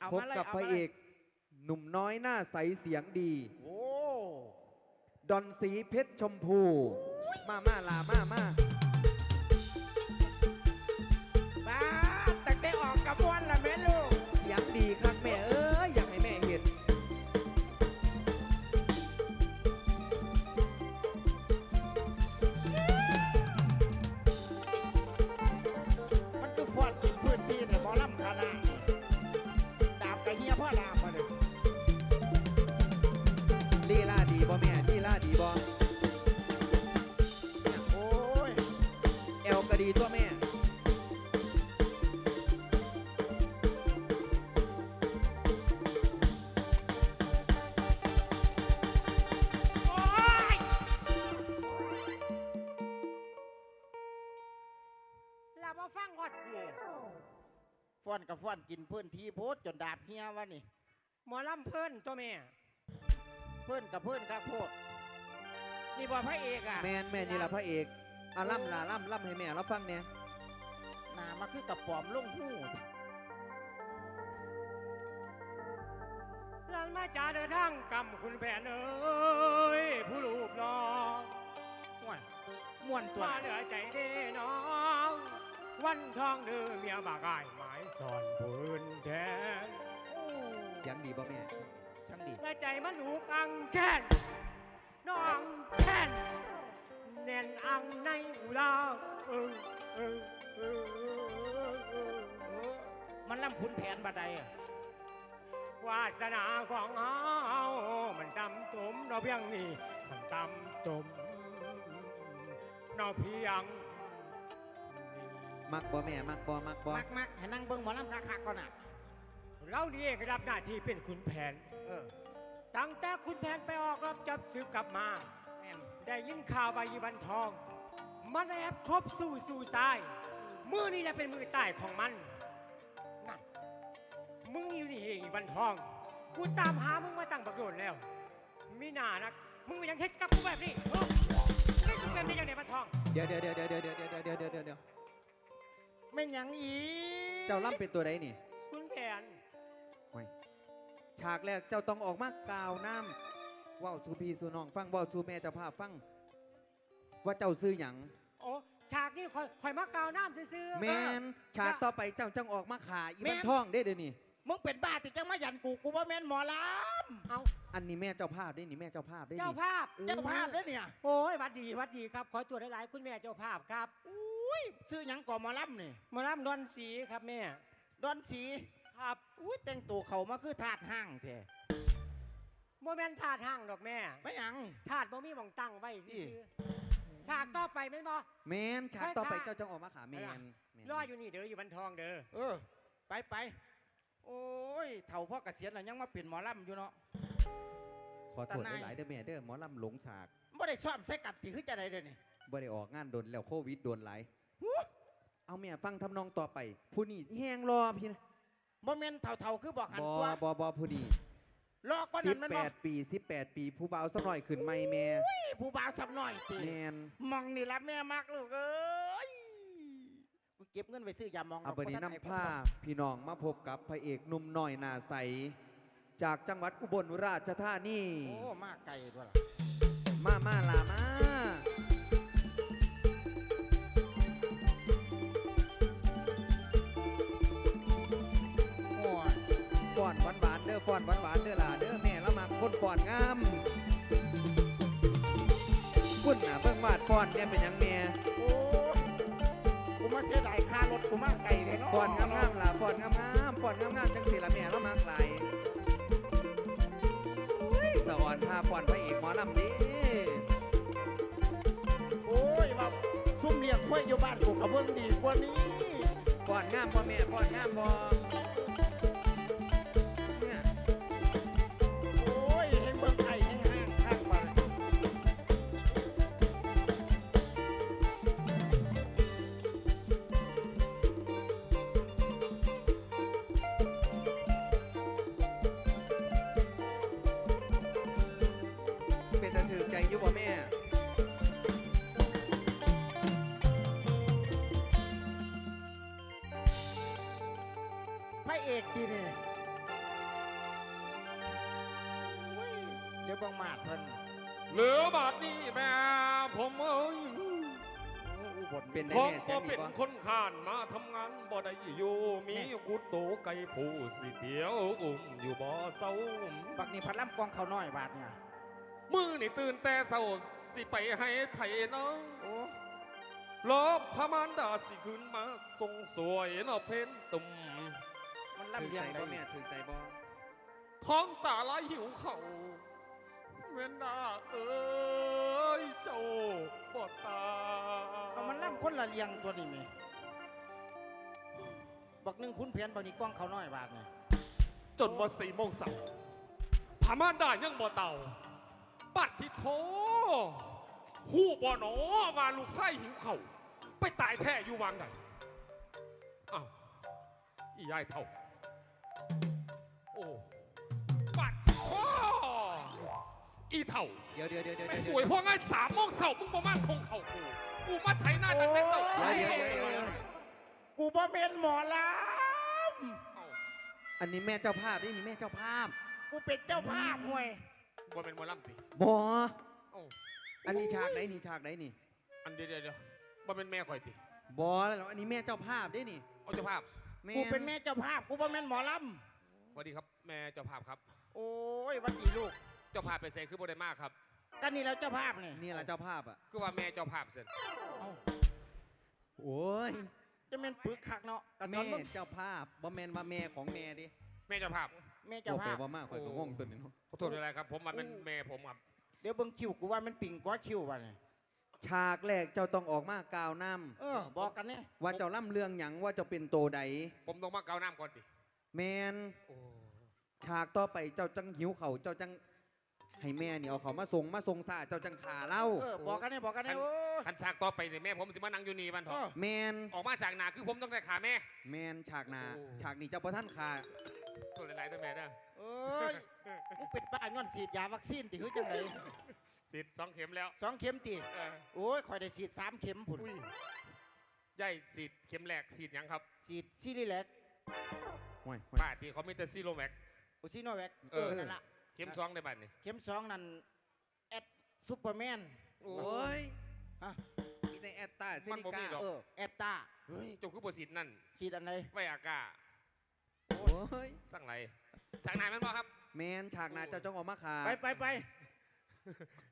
เอาพบมาเลยกับเอาพมาระเลยเอกหนุ่มน้อยหน้าใสเสียงดี โอ้ ดอนสีเพชรชมพู มามาลามามา ลีลาดีบ่แม่ลีลาดีบ่โอ้ยเอวก็ดีตัวแม่โอ้ยแล้วมาฟังฮอดกูฟ้อนกับฟ้อนกินพื้นที่โพดจนดาบเฮียวะนี่หมอลำเพิ่นตัวแม่เพื่อนกับเพื่อนกับโพดนี่บ่พระเอกอะแม่นแม่นี่ล่ะพระเอกอาล่ำลาล่ำล่ำให้แม่เราฟังเนี่ยหน้ามาคือกับปอมลงหู้หลังมาจ่าเดินทางกำคุณแผนเอ้ยผู้ลูกน้องห่วยม่วนตัวมาเหลือใจเด้น้องวันทองเดือเมียบากายหมายสอนปืนแทนเสียงดีบ่แม่ช่าง ดีและใจมันหูกอังแค้นน้องแค้นแน่นอังในอุลาเออเออเออเออเออมันล่ำขุนแผนบัดใดอะวาสนาของเฮามันต่ำตุ่มเนาะเพียงนี้มันต่ำตุ่มเนาะเพียงนี้มักบ่แม่มักบ่มักบ่มักมักให้นั่งเบิ่งหมอลำคักๆก่อนอะ เรานี่เองรับหน้าที่เป็นขุนแผนเออตั้งแต่ขุนแผนไปออกรับจับสืบกลับมา แม่นได้ยินข่าวว่าอีวันทอง มันแอบคบสู่สู่ทราย มือนี่แหละเป็นมือใต้ของมัน นั่น มึงอยู่นี่เองอีวันทอง กูตามหามึงมาตั้งบักโดนแล้ว มีหน้านัก มึงไปยังเฮ็ดกับกูแบบนี้เออเฮ็ดกูแบบนี้ยังไงวันทอง เดี๋ยวเดี๋ยวเดี๋ยวเดี๋ยวเดี๋ยวเดี๋ยวเดี๋ยวเดี๋ยวเดี๋ยวเดี๋ยวแม่นหยังอีเจ้าล่ำเป็นตัวใดนี่คุณแผนไว้ ฉากแรกเจ้าต้องออกมากล่าวน้ำเว่าวสู่พี่สู่น้อง ฟังเว่าวสู่แม่เจ้าภาพฟัง ว่าเจ้าซื้อหยังโอ้ฉากนี้คอยคอยมากาวน้ำซื่อๆแมนฉากต่อไปเจ้าจังออกมาขาอีบันทองได้เดี๋ยวนี้มึงเป็นบ้าติจังมายันกูกูว่าแม่นหมอลเอาอันนี้แม่เจ้าภาพได้นี่แม่เจ้าภาพได้เจ้านี่ภาพำเจ้าภาพเด้อเนี่ยโอ้ยหวัดดีหวัดดีครับขอจวดหลายๆคุณแม่เจ้าภาพครับอุ้ยซื้อหยังก่อหมอลำนี่หมาลำดอนสีครับแม่ดอนสี ครับอุ้ยแต่งตัวเขามาคือทาดห้างแท้โมแมนถาดห้างดอกแม่ไม่หยัง ถาดบ่มีหมองตั้งไว้อีซื่อๆฉากต่อไปแม่นบ่ แมนฉากต่อไปเจ้าจังออกมาขาแมนแม่นรออยู่นี่เด้ออยู่บันทองเด้อเออ ไปไปโอ้ยเถ่าพ่อเกษียณแล้วยังมาเป็นหมอลำอยู่เนาะ ขอโทษตาหน่าย หลายๆเด้อแม่เด้อหมอลำหลงฉากไม่ได้ซ้อมใส่กัดตีคือจะได้เด้อนี่บ่ได้ออกงานโดนแล้วโควิดโดนหลายเอาแม่ฟังทำนองต่อไป ผู้นี้แห้งรอพี่นะ โมเมนเถ่าๆคือบอกหันบอตัวบอบอผู้นี้ลอกก็สินั่บนแมันแปบอกดปีสิบแปดปีผู้บ่าวสักหน่อยขึ้นไม่แม่ผู้บ่าวสับหน่อยตีแมนมองนี่ละแม่มักลูกเอ้ยกูเก็บเงินไปซื้อยามองเอาไปนี้บ่ทันำผ้าพี่น้องมาพบกับพระเอกหนุ่มน้อยหน้าใส จากจังหวัดอุบลราชธานี โอ้ มากไกลด้วยล่ะ มามาลามาานหวานๆเด้อฟ้อนหวานหวานๆเด้อล่ะเด้อแม่ละมักคนฟ้อนงามคุณน่ะเบิ่งวาดฟ้อนเนี่ยเป็นหยังแม่โอ้ยกูมาเสียดายค่ารถกูมากไกลเลยเนาะฟ้อนงามๆล่ะฟ้อนงามๆฟ้อนงามๆจังสิล่ะแม่ละมักหลายอุ้ยสะอ่อนท่าฟ้อนพระเอกหมอลำเดิโอ้ยว่าซุ่มเลี้ยงควายอยู่บ้านกูกับเบิ่งดีกว่านี้ฟ้อนงามบ่แม่ฟ้อนงามบ่ งมาดเพิ่นเหลือบาทนี้แม่ผมเอ้ยโอ้อุบลเป็นได้ผมแม่เสียก็งดีเป็นบ่คนข้านมาทำงานบ่ได้อยู่ มีกุดโตไก่ผู้สิเตียวอุ่มอยู่บ่เศร้า บักนี่พัดลำกองเขาน้อยบาทเนี่ยมือนี่ตื่นแต่เศร้าสิไปให้ไทยน้องโอ้ลบพระมารดาสิขึ้นมาทรงสวยเนอเพนตุ่มมันถือลำเลีใจยงบ่ได้แม่ถือใจบ่ท้องตาลายหิวเขา เม่นดาเอ้ยเจ้าบอดตาเอามันลำคนละเลียงตัวนี้มีบักหนึ่งคุณเพียนบักนี่กองเขาน้อยบาทเนี่ยจนบ่สี่โมงเสาร์พระมารดายังบ่เต่า ปัดที่โทหูบ่หนอว่าลูกไส้หิวเขาไปตายแท้อยู่วางใดอ้าวอียายเท่า อีเท่าเดี๋ยวเดี๋ยวเดี๋ยวเดี๋ยวไม่เดี๋สวยเพราะง่ายสามโมงเสาร์มึงบ่มาส่งเข่ากู กูมาไถหน้าตั้งแต่เสาร์เดี๋ยวเดี๋ยวเดี๋ยวเดี๋ยวกูบ่เป็นหมอลเอ้าอันนี้แม่เจ้าภาพนี่นี่แม่เจ้าภาพำกูเป็นเจ้าภาพห่วยบ่เป็นหมอลำติบ่เอ้าอันนี้ฉากไหนนี่ฉากไหนนี่อันเดียวเดี๋ยวเดี๋ยวบ่เป็นแม่ข่อยติบ่แล้วอันนี้แม่เจ้าภาพเด้นี่เอาเจ้าภาพแม่กูเป็นแม่เจ้าภาพกูบ่แม่นหมอลสวัสดีครับ แม่เจ้าภาพครับำโอ้ยวันดีลูก เจ้าภาพไปเซคือบ่ได้มากครับ กันนี่แล้วเจ้าภาพนี่นี่แหละเจ้าภาพอะ คือว่าแม่เจ้าภาพเสร็จเอ้าโอ้ยจะแม่นปึกคักเนาะกันตแม่อนมึงเจ้าภาพบ่แม่นว่าแม่ของแม่ดิแม่เจ้าภาพแม่เจ้าบ่ภาพบ่มากข่อยก็งงตัวนี้เนาะขอโทษอะไรครับ ผมมาเป็นแม่ผมครับ เดี๋ยวเบิ่งคิวกูว่ามันปิ่งก้อคิวว่ะเนี่ยฉากแรกเจ้าต้องออกมากล่าวนํเออบอกกันเนี่ยว่าเจ้าล่ำเรื่องหยังว่าเจ้าเป็นโตใด ผมต้องมาเกาน้ำก่อนติแมนโอ้ฉากต่อไปเจ้าจังหิวเขาวเจ้าจัง ให้แม่นี่เอาเขาวมาส่งมาส่งซาเจ้าจังขาเล่าเออบอกกันเนี่ยบอกกันเนี่ยโอ้ยคันฉากต่อไปเนี่ยแม่ผมสิมานั่งอยู่นี่วันเถเออะอแมนออกมาจากหนาคือผมต้องได้ขาแม่ แมนฉากหนาโอ้ฉากนี้เจ้าประท่านขาตัวหลายๆตัวแม่นะเอ้ยมึงเป็นบ้าย้อนฉีดยาวัคซีนติคือจังไดสิทธิ์สองเข็มแล้วสองเข็มติเออโอ้ยข่อยได้ฉีดสามเข็มผุนอุ้ยใหญ่สิทธิ์เข็มแรกสิทธิ์หยังครับฉีดซีรีแลกห่วยห่วยป้าที่เขามีแต่ซีโรแม็กโอซิโนแวคเอเอออนั่นละเข็มสองในบ้านนี่เข็มสองนั่นแอดซูเปอร์แมนโอ้โอ้ยฮะมีแต่แอตตาเซมันนิบ่มีก้าหรอกเออแอดตาเฮ้ยเจ้าคือบ่สิทธิ์นั่นฉีดอันไหนไวอากาโอ้ยสั่งไรฉากไหนมันบ่ครับ แมนฉากหนาเจ้าจ้องออกมาขาไปไปไป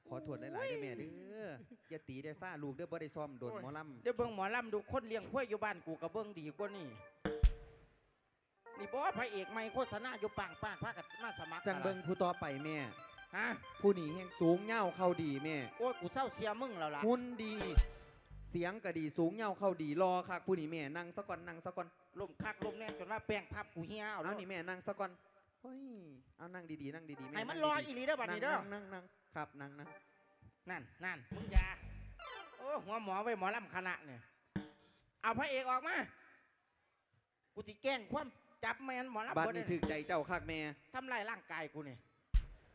ขอถวดหลายๆได้อแม่เด้ออย่าตีได้ซ่าลูกเด้อบ่ได้ซ้อมโดนหมอลเดี๋ยวเบิ่งหมอลำดูคนเลี้ยงควายอยู่บ้านกูกับเบิ่งดีกว่านี่ นี่บอกว่าพระเอกไม่โฆษณาอยู่ปังปังพากันมาสมัครำจังเบิงผู้ต่อไปแม่ ฮะผู้นี้แห่งสูงเหย้าเข้าดีแม่โอ้ยกูเศร้าเสียมึงแล้วล่ะหุ่นดี เสียงก็ดีสูงเหย้าเข้าดีรอคักผู้นี้แม่นั่งซะก่อนนั่งซะก่อนลมคักลมแน่จนว่าแป้งพับกูเหี่ยวเอาแล้วนี่แม่นั่งซะก่อนเฮ้ยเอานั่งดีๆนั่งดีๆแม่ให้มันงรอดีๆอีหลีเด้อบัดนี้เด้อนั่งนั่งนั่งครับนั่งนั่งนั่นนั่นมึงอย่าโอ้หัวหมอไว้หมอลำคณะเนี่ยเอาพระเอกออกมา กูจะแกล้งความ จับแมนหมอลำบัดบ่ได้นี้ถึกใจเจ้าคักแม่ทำลายร่างกายกูนี่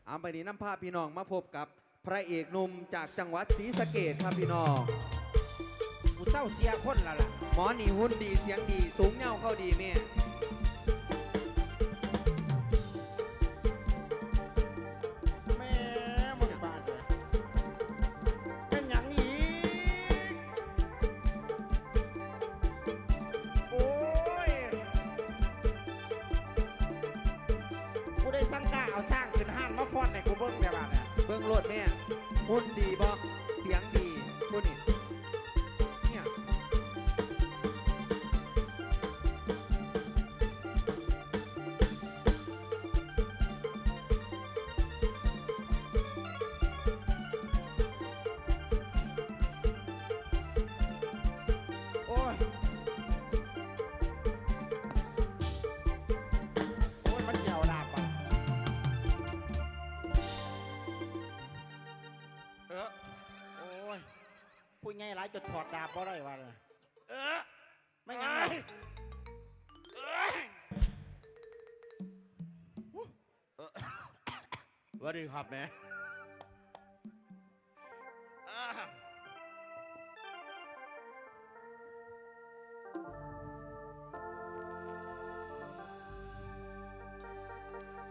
เอาไปนี้น้ำพาพี่น้องมาพบกับพระเอกหนุ่มจากจังหวัดศรีสะเกดครับพี่น้องกูเศร้าเสียคนแล้วล่ะหมอนี่หุ่นดีเสียงดีสูงเหย้าเข้าดีแม่ ได้สั่งกล้าเอาสร้างขึ้นห้างมาฟอนในกูเบิ้งแค่บาดเนี่ยเบิ้งโลดแม่หุ่นดีบ่เสียงดีผู้นี่เนี่ พูดไงหลายจนถอดดาบบ่ได้วะเลยเออไม่งั้นสวัสดีครับแม่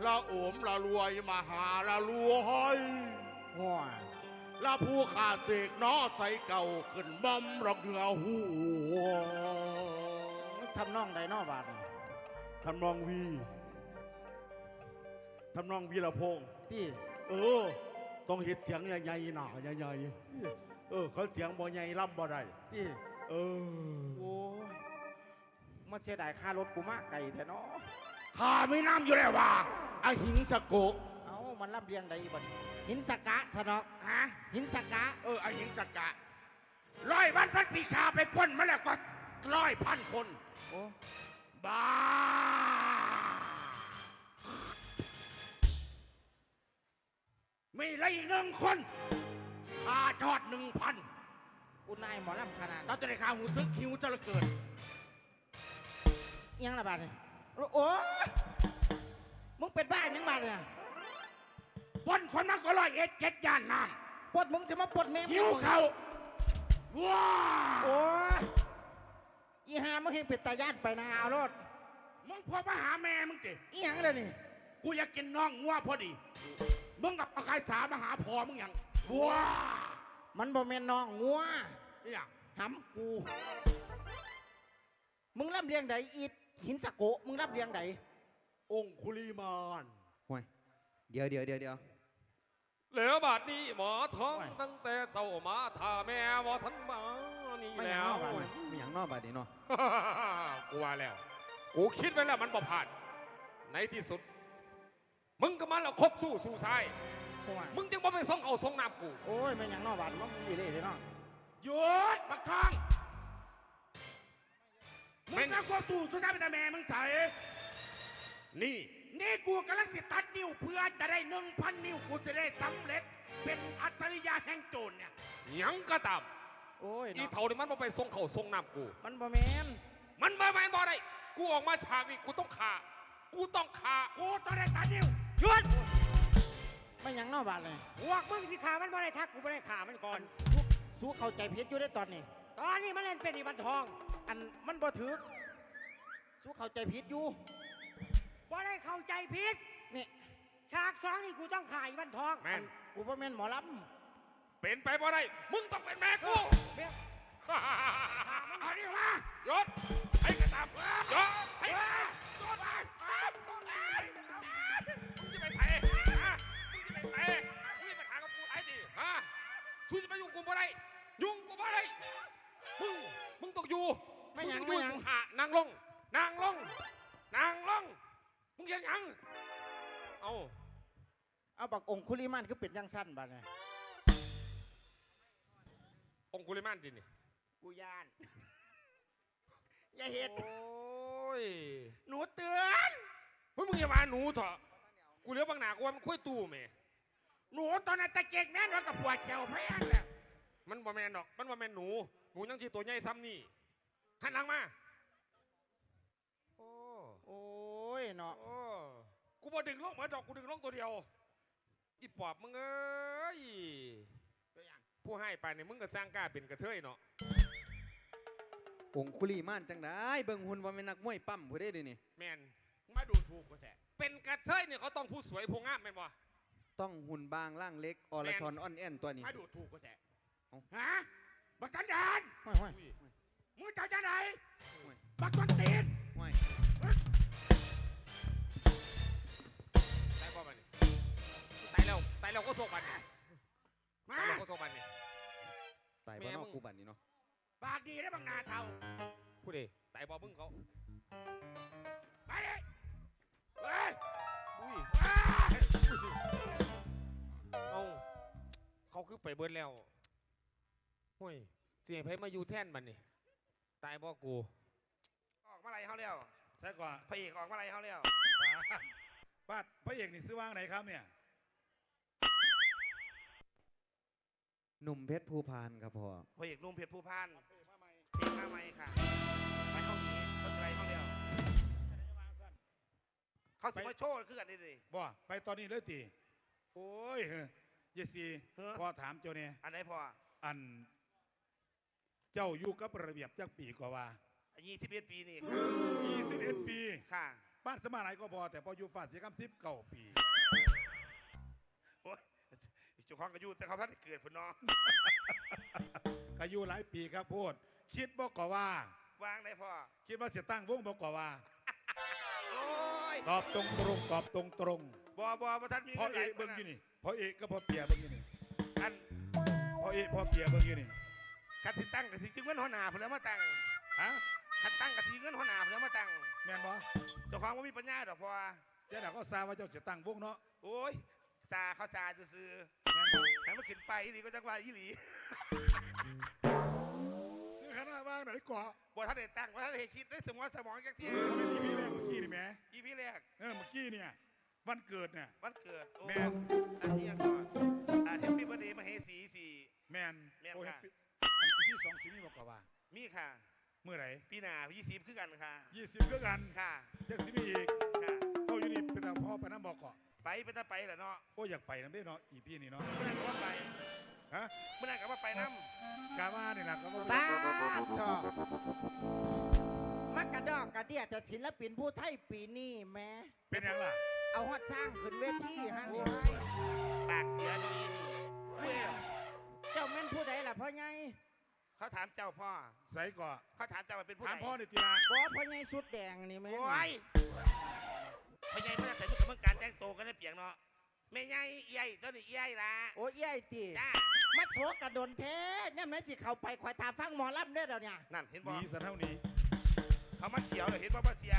ละโอมละรวยมหาละรวย ว้า ละผู้ขาเสกน้อใสเก่าขึ้นบอมระเหงือหัวมึงทำน้องใดนอบาดนี่ทำนองวีทำนองวีละพงษ์ที่เออ ต้องเห็ดเสียงใหญ่ๆหนาใหญ่ๆเออ เขาเสียงบ่ใหญ่ล่ำบ่ได้ที่เออโอ้ยมันเสียดายค่ารถกูมากไก่แท้เนาะข้าไม่น้ำอยู่แล้วว่าอาหิงสะโกกเอ้ามันรับเรียงใดบัดนี้ หินสกะสนอกฮะหินสกะ เอออาหิงสะกะร้อยวันพันปีชาไปปล้นมาแล้วก็ร้อยพันคนโอ้บ้ามีอะไรอีกหนึ่งคนค่าจอดหนึ่งพันกูนายหมอลำขนาดเราจะได้ข่าวหูซึกคิวจะละเกิดเอียังละบาดนี่โอ้ยมึงเป็นบ้าหยังบาดเนี่ย ปล้นคนมาก็ร้อยเอ็ดเจ็ดย่านน้ปลดมึงจะมาปลดแม่ำมึงหิวเขาว้าโอ้ยอีหามึงเห็นเป็ดตาญาติไปนะเอารถมึงพอมาหาแม่มึงติอีหยังเลยนี่กูอยากกินน้องงัวพอดี มึงกับปากายสามาหาพอมึงหยังว้ามันบ่แม่นน้องงัวนี่หยังหำกู มึงรับเลี้ยงใดอีสินสะโกะมึงรับเลี้ยงใดองคุลีมานห่วยเดี๋ยวเดี๋ยวเดี๋ยวเดี๋ยว เหลือบาดนี้หมอท้องตั้งแต่เศร้ามาท่าแม่บ่ทันมานี่ไม่อแล้ยากวนอกบาดนี่มีอย่างนอกบาดนี้เนาะกูว่าแล้ว กูคิดไว้แล้วมันบ่ผ่าน ในที่สุด มึงก็มาแล้วครบสู้สู้ซ้าย โอ้ยมึงจึงบ่ไปส่งเอาส่งน้ำกูโอ้ยไม่หยังนอกบาดมึงดีเลยเนาะหยุดบักทองมึงน่ากลัวตู่สุดท้ายเป็นแม่มึงใส่นี่ นี่กูกำลังสิตัดนิ้ว เพื่อจะได้หนึ่งพันนิ้วกูจะได้สำเร็จ เป็นอัจฉริยะแห่งโจรเนี่ยหยังก็ตามโอ้ยอีเนาะเท่านี่มันบ่ไปส่งเขาส่งน้ำกู มันบ่แม่นมันบ่แม่นบ่ได้กูออกมาฉากนี้กูต้องฆ่ากูต้องฆ่ากูต้องได้ตัดนิ้วหยุดไม่หยังนอกบาดเลยพวกมึงสิขามันบ่ได้ทักกูบ่ได้ขามันก่อน สู้สู้เข้าใจผิดอยู่ได้ตอนนี้ ตอนนี้มันเล่นเป็นอีวันทองอันมันบ่ถือสู้เข้าใจผิดอยู่บ่ได้เข้าใจผิดนี่ ฉากสองนี่กูต้องขายอีวันทองแม่น กูบ่แม่นหมอลเป็นไปบ่ได้ มึงต้องเป็นแม่กู เอาบักองคุลิมานคือเป็นจังสั้นบาดเนี่ยองคุลิมานดินี่กูย่าน อย่าเห็ดโอ้ยหนูเตือนเฮ้ยมึงอย่ามาหนูเถอะกูเลี้ยวบางหนากูว่ามันคุยตู้แม่หนูตอนนั้นตะเกียกแม่นว่ากับปวดเขียวแพงแล้วมันบ่แมนดอก มันบ่แมนหนู หนูยังชีตัวใหญ่ซ้ำนี่หันหลังมา โอ้ โอ้ยเนาะ โอ้ กูบ่ดึงลงเหมือนดอก กูดึงลงตัวเดียว อีปอบมึงเอ้ยผู้ให้ไปเนี่ยมึงก็สร้างกล้าเป็นกระเทยเนาะองคุลีม่านจังได้เบิ่งหุ่นว่าเป็นนักมวยปั้มผู้ได้ดินี่แมนมาดูถูกกูแท้เป็นกระเทยเนี่ยเขาต้องผู้สวยผู้งามแม่นบ่ต้องหุ่นบางร่างเล็กอรชรอ่อนแอนตัวนี้มาดูถูกกูแท้เอ้าฮะบักกันดานไม่ไม่อุ้ยมึงจะจะไหนโอ้ยบักต้นตีน แล้วตายแล้วก็โศกมันนี่มาตายแล้วก็โศกมันนี่ตายแม่บ่เนอมึกงกูบัดนี้เนาะปากดีได้บังนาเทาพูดดิตายบ่มึงเขาไปเลยเฮ้ยอุ้ยว้าเอาเขาคือไปเบิดแล้วห้ยเสียงไผมาอยู่แท่นมันนี่ตายบ่กูออกมาไรเขาเรียวใช่กว่าพระเอกออกมาไรเขาเรียวป้าดพระเอกนี่ซื้อว่างไหนครับเนี่ย หนุ่มเพชรภูพานครับพ่อพระเอกนุ่มเพชรผู้พันเพลงมาใหม่ค่ะไปเข้าหนีเขาจะไรเขาเรียวเขาสิมาโชว์คือกันดิดิบ่ไปตอนนี้เลยตีโอ้ยเฮ้ยเยสีเฮ้อพอถามเจ้าเนี่ยอันไหนพออัน เจ้าอยู่กับระเบียบจักปีกว่าว่ายี่สิบเอ็ดปีนี่21ปีค่ะ บ้านสมาหลายก็พอแต่พออยู่ฝ่าเสียคำสิบเก่าปีโอ้ยเจ้า ของก็อยู่แต่เขาท่านได้เกิดพุ่นเนาะก็อยู่หลายปีครับพูด คิดบอกก่อว่า วางได้พ่อ คิดว่าเสียตั้งวงบอกก่อว่า โอ้ยตอบตรงตรงๆตอบตรงตรงบอบอบอท่านมีๆพ่อเงินหเอลายกเบิ้งคนกี่น่ะนี่พ่อเอกก็พ่อเปียเบิ้งกี่นี่อันพ่อเอกพ่อเปียเบิ้งกี่นี่คันที่ตั้งกะทิจึงเงินหัวหน้าพุ่นแล้วมาตั้งฮะคันตั้งกะทิเงินหัวหน้าพุ่นแล้วมาตั้งแม่นบ่เจ้าของว่ามีปัญญาดอกพ่อเจ้าหน้าก็ทราบว่าเจ้าเสียตั้งวงเนาะโอ้ย ซาเขาซาจะซื้อแม่นบ่ๆให้มันขึ้นไปอีหลีก็จังว่าอีหลีซื้อคณะบ้างไหนก่อบ่ท่านได้ตั้งบ่ท่านได้คิดได้สมองสมองจักเที่ยเขาเป็นอีพีแรกเมื่อกี้นี่แหม่อีพี่แรกเออเมื่อกี้เนี่ยวันเกิดเนี่ย วันเกิดโอ้แม่น อันนี้ก่อนอ่าเฮปปี้เบอร์เดย์มาเฮสีสี่แมนแม่นโอ้ยค่ะอันอีพีสองสีนี่บอกก่อว่ามีค่ะ เมื่อไหร่ปีหน้ายี่สิบคือกันค่ะ ยี่สิบก็กันค่ะ เด็กสิมีอีกค่ะเขาอยู่นี่เป็นแต่พ่อไปน้ำบอกก่อ ไปไปตาไปแหละเนาะโอ้ยอยากไปน้ำได้เนาะอีพีนี่เนาะเมื่อไหร่ก็ว่าไปฮะเมื่อไหร่ก็ว่าไปน้กาว่านี่นะก็ว่าบ้าทอมักกระดอกกระเดียแต่ศิลปินผู้ไทยปีนี้แหม้เป็นยังล่ะเอาฮอดสร้างขึ้นเวทีฮะนี่ำปากเสียนี่เว้ยเจ้าแม่นผู้ใดล่ะพ่อใหญ่เขาถามเจ้าพ่อ ใส่ก่อเขาถามเจ้าว่าเป็นผู้ถามใดพ่อนี่ตีลาบ่พ่อใหญ่สุดแดงนี่แม่โอ้ย พญายเมื่อแต่ทุกคนเมื่อการแต่งตัวกันได้เปียงเนาะแม่ใหญ่ใหญ่ตัวนี้ใหญ่ละโอ้ยใหญ่ติจ้ามาโศกกระดนแท้เนี่ยมันสิเข้าไปคอยตาฟังหมอลำเด้อเดี๋ยวเนี้นั่นเห็นหบ่นีสันเท่านี้เขามาเขียวเลยเห็นบ่บ่เสีย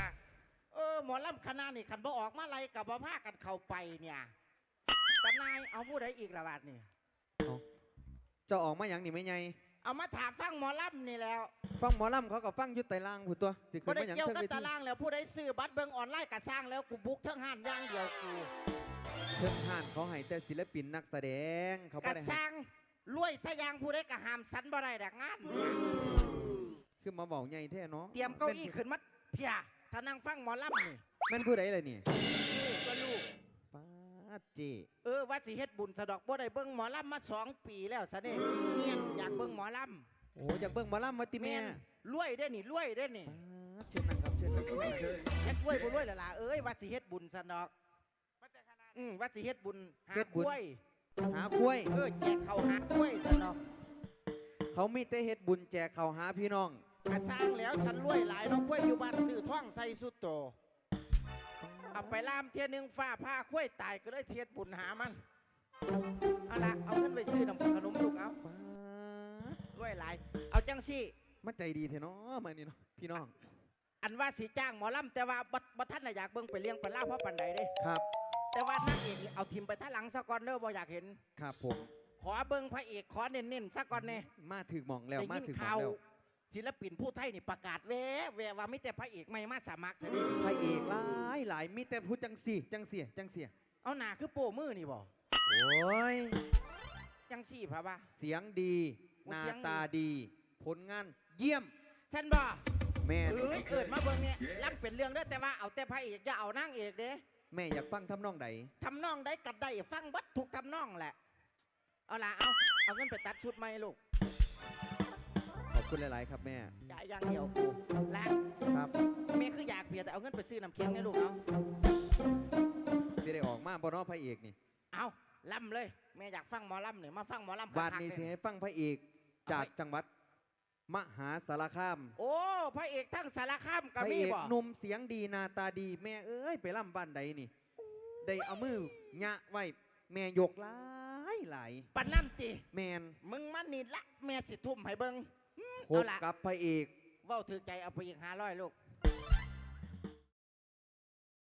เออหมอลำคณะนี่คันบ่ออกมาไล่กับบ่พากันเข้าไปเนี่ยตานายเอาผู้ใดอีกละบาดนี่เจะออกมาอย่างนี่ไม่ไงเอามาถามฟังหมอลำนี่แล้ว ฟังหมอลำเขาก็ฟังอยุตไตล่างผู้ตัวสิขึ้บ่นได้มาอย่างเกี่ยวเทิงกับเวทีตารางแล้วผู้ใดซื้อบัตรเบิ่งออนไลน์ก็สร้างแล้วกูบุกเทั้งห้านอย่างเดียวกูเทิงห่านเขาให้แต่ศิลปินนักแสดงเขาก็บ่ได้สให้ร้างรวยซะอย่างผู้ใดก็ห้ามสันบ่ได้ดอกงานเนี่ยคือมาบอกใหญ่แท้เนาะเตรียมเก้าอี้ขึ้นมาเพียถ้านั่งฟังหมอลำนี่แม่นผู้ใดเลยนี่นี่ก็ลูก ป้าดเจเออว่าสิเฮ็ดบุญสะดอกบ่ได้เบิ่งหมอลำมาสองปีแล้วซะเด้เงียนอยากเบิ่งหมอล โอ้อยากเบิ่งหมอลำมาติำแม่นรวยได้อนี่รวยได้อนี่ป้าดเชิญนั่งครับเชิญนั่งครับเชิญเฮ็ดรวยบ่รวยละล่ะเอ้ยว่าสิเฮ็ดบุญสะดอกอืมว่าสิเฮ็ดบุญหากล้วยหากล้วย เออแจกข้าวหากล้วยสะดอกเขามีแต่เฮ็ดบุญแจกข้าวหาพี่น้องก็สร้างแล้วฉันรวยหลายน้องกล้วยอยู่บ้านซื้อท่องใส่สุดโตเอาไปล่ามเที่ยหนึงฟ้าผ้ากล้วยตายก็เลยสิเฮ็ดบุญหามันเอาละเอาเงินไปซื้อน้ำขนมลูกเอา ป้า ดรวยหลาย เอาจังสิมาใจดีเถอะเนาะมานี่เนาะพี่น้อง อันว่าสีจ้างหมอลำแต่ว่าบ่บ่ท่านน่ะอยากเบิ่งไปเลี้ยงไปล่าเพราะปันใดเด้ครับ แต่ว่านางเอกนี่เอาทิมไปท่าหลังซะก่อนเด้อบ่อยากเห็น ครับผม ขอเบิ่งพระเอกขอเน้นๆซะก่อนแน่มาถึงหมองแล้วได้มายินถึงหมอข่างวแล้วศิลปินผู้ไทยนี่ประกาศแว่แว่ว่ามีแต่พระเอกไม่มาสมัครซะเด้พระเอกหลายหลายมีแต่พูดจังสี่จังเสียจังเสียเอาหน้าคือโป้มือนี่บ่โอ้ยจังสี่พะบ่าเสียงดีโอ้ หน้าเสียงดีตาดี ผลงานเยี่ยม ฉันบ่แม่เอ้ยเกิดมาเบิ่งเนี่ยรับเป็นเรื่องเด้อแต่ว่าเอาแต่พระเอกอย่าเอานางเอกเด้แม่อยากฟังทำนองใดทำนองได้กัดได้ฟังเบัดทุกทำนองแหละ เอาล่ะเอาเอาเงินไปตัดชุดใหม่ลูกขอบคุณหลาย ๆ ครับแม่จ่ายอย่างเดียวกูล้างครับแม่คืออยากเพียแต่เอาเงินไปซื้อน้ำเคียงเนี่ยลูกเอาสิได้ออกมาบ่เน้อพระเอกนี่เอาล่ำเลยแม่อยากฟังหมอล่ำเนี่ยมาฟังหมอล่ำบาทคักๆนี้สิเลยให้ฟังพระเอก จากจังหวัด มหาสารคามโอ้พระเอกทั้งสารคามพกับระมีเอกบ่หนุ่มเสียงดีหน้าตาดีแม่เอ้ยไปล่ำบ้านใดนี่ ได้เอามือหยะไว้แม่ยกหลายหลายปันนั่นติแมนมึงมันนี่ละแม่สิทุ่มให้เบิ่งพเอาบล่ะกับพระเอก เว้าถือใจเอาไปอีกห้าร้อยลูก